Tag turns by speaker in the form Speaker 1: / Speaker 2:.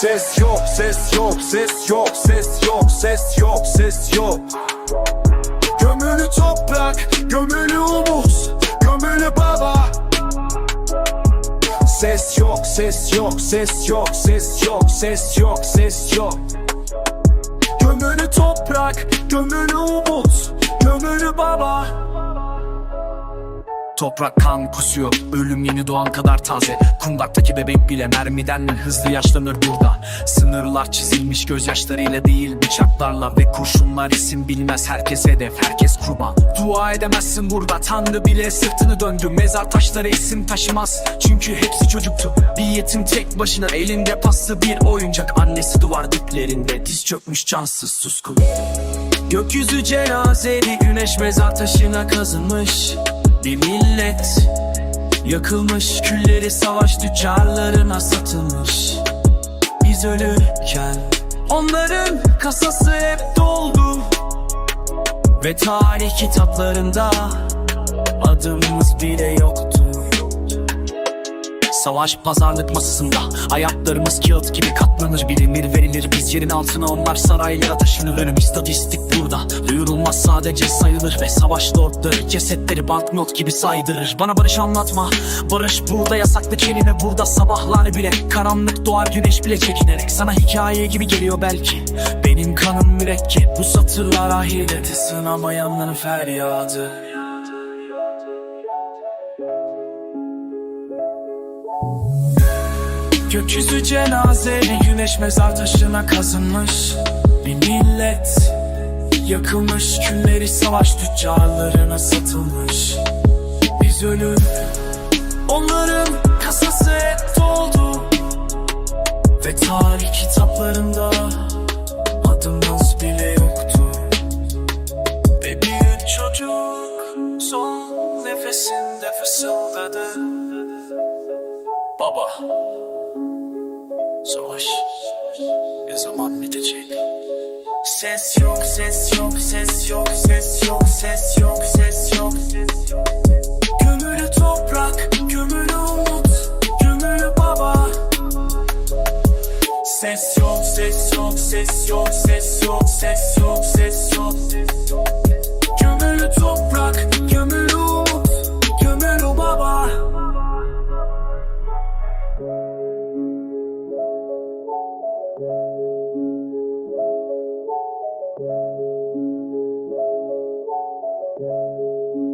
Speaker 1: Ses yok, ses yok, ses yok, ses yok, ses yok, ses yok Gömülü toprak, gömülü umut, gömülü baba Ses yok, ses yok, ses yok, ses yok, ses yok, ses yok Gömülü toprak, gömülü umut, gömülü baba
Speaker 2: Toprak kan kusuyor. Ölüm yeni doğan kadar taze. Kundaktaki bebek bile mermiden hızlı yaşlanır burada Sınırlar çizilmiş gözyaşlarıyla değil bıçaklarla Ve kurşunlar isim bilmez. Herkes hedef herkes kurban. Dua edemezsin burada Tanrı bile sırtını döndü. Mezar taşları isim taşımaz. Çünkü hepsi çocuktu. Bir yetim tek başına elinde paslı bir oyuncak. Annesi duvar diplerinde diz çökmüş cansız suskun. Gökyüzü cenazeli güneş mezar taşına kazınmış Bir millet Yakılmış külleri savaş tüccarlarına satılmış. Biz ölürken Onların kasası hep doldu. Ve tarih kitaplarında Adımız bile yoktu Savaş pazarlık masasında. Hayatlarımız kağıt gibi katlanır Bilinir verilir. Biz yerin altına Onlar saraylara taşınır. Önüm istatistik burada. Duyurulmaz sadece sayılır Ve savaş lordları cesetleri banknot gibi saydırır. Bana barış anlatma. Barış burada yasaklı kelime burada Sabahlar bile. Karanlık doğar güneş bile çekinerek Sana hikaye gibi geliyor belki. Benim kanım mürekkep Bu satırlar ahirete sığınamayanların feryadı Gökyüzü cenazeli güneş mezar taşına kazınmış Bir millet. Yakılmış külleri savaş tüccarlarına satılmış. Biz ölür Onların kasası hep doldu. Ve tarih kitaplarında Adımız bile yoktu. Ve bir çocuk Son nefesinde fısıldadı. Baba Savaş ne zaman bitecek? Ses yok, ses yok, ses yok, ses yok, ses yok, ses yok. Gömülü toprak, gömülü umut, gömülü baba. Ses yok, ses yok, ses yok, ses yok, ses yok, thank you.